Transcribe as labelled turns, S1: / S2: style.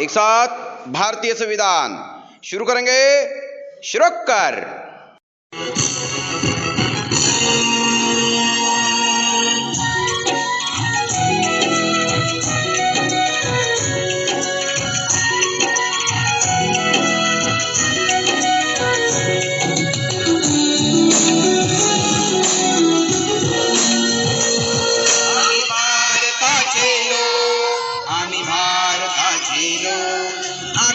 S1: एक साथ भारतीय संविधान। शुरू करेंगे शुरू